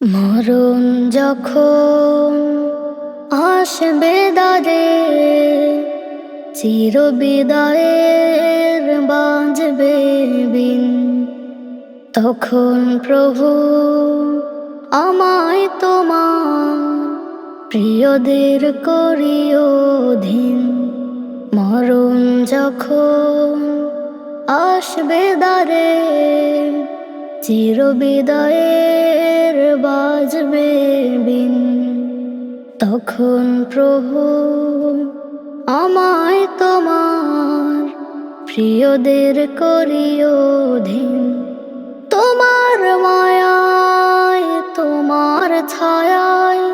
মরণ যখন আসবে দারে চির বিদায়ের বাজবে বিন। তখন প্রভু আমায় তোমার প্রিয়দের করিও ধীন মরণ যখন আসবে দারে চির বিদায়ের বাজবে বিন। তখন প্রভু আমায় তোমার প্রিয়দের করিও ধীন তোমার মায়ায়, তোমার ছায়ায়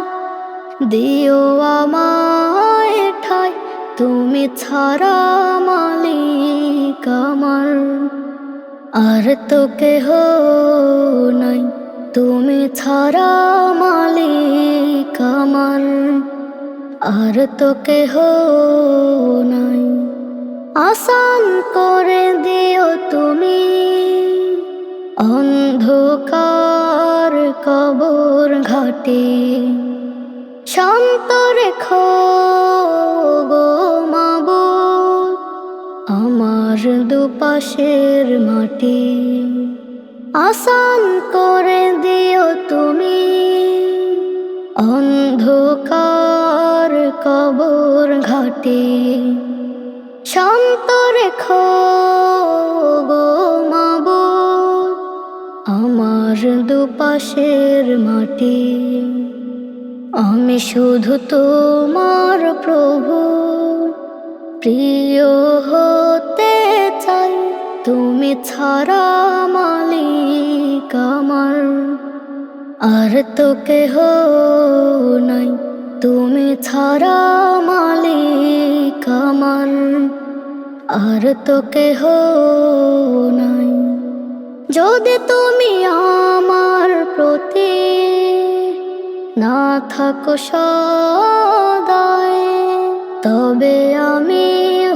দিও আমায় ঠাই। তুমি ছাড়া মালিক আমার, আর তো কেহ নাই। তুমি ছাড়া মালিক আমার, আর তো কেহ নাই। আসান করে দিও তুমি অন্ধকার কবর ঘাটে শান্ত রেখো গো মাবুদ আমার দুপাশের মাটি। আসান করে দিও তুমি। অন্ধকার কবর ঘাটে। শান্ত রেখো গো আমার দুপাশের মাটি। আমি শুধু তোমার প্রভু, প্রিয় চাই তুমি ছাড়া মালিক আমার। আর তো কেহ নাই, তুমি ছাড়া মালিক আমার। আর তো কেহ নাই। যদি তুমি আমার প্রতি না থাকো সদায়, তবে আমি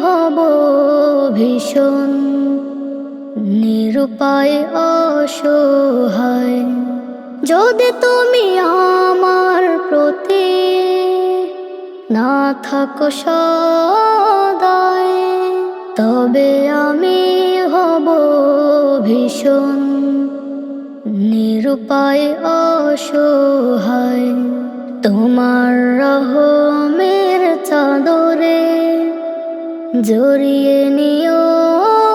হব ভীষণ নিরুপায় অসহায়। যদি তুমি আমার প্রতি না থাকো সদায়, তবে আমি হব ভীষণ নিরুপায় অসহায়। তোমার রহমের চাদরে জড়িয়ে নিও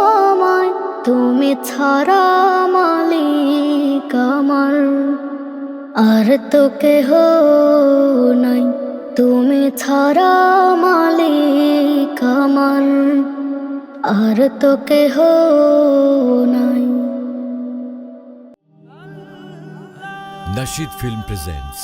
ছাড়া মালিক আমার আর তো কেহ নাই। তুমি ছাড়া মালিক আমার আর তো কেহ নাই। Nashid Film presents